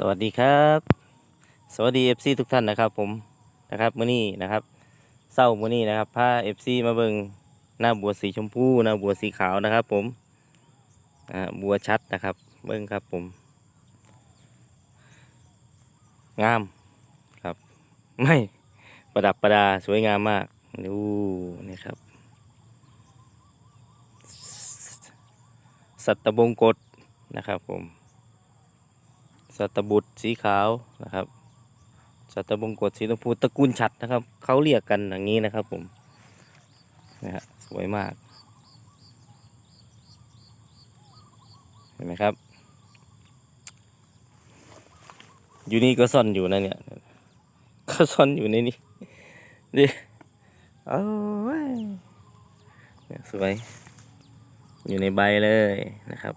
สวัสดีครับ สวัสดี FC ทุกท่านนะครับผมนะครับมื้อนี้นะครับเศร้ามื้อนี้นะครับพา FC มาเบิ่งหน้าบัวสีชมพูหน้าบัวสีขาวนะครับ ผมอ่าบัวชัดนะครับ เบิ่งครับผม งามครับ ไม่ประดับประดาสวยงามมากดูนี่ครับ สัตบงกฎนะครับผม สัตบุตรสีขาวนะครับ สัตบงกฎสีชมพูตระกูลฉัดนะครับ เขาเรียกกันอย่างนี้นะครับผมนะฮะสวยมาก เห็นไหมครับ อยู่นี่ก็ซ่อนอยู่นะเนี่ย ก็ซ่อนอยู่ในนี้ดิโอ้ยเนี่ยสวย อยู่ในใบเลยนะครับ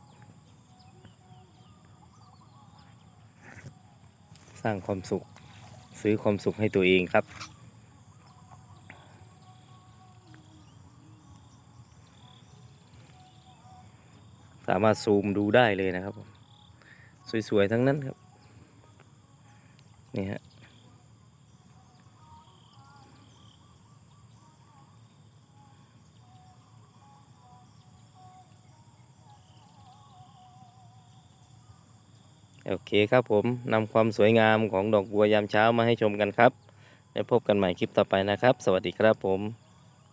สร้างความสุข ซื้อความสุขให้ตัวเองครับ สามารถซูมดูได้เลยนะครับผมสวยๆทั้งนั้นครับ นี่ฮะ โอเคครับผมนำความสวยงามของดอกบัวยามเช้ามาให้ชมกันครับ แล้วพบกันใหม่คลิปต่อไปนะครับ สวัสดีครับผม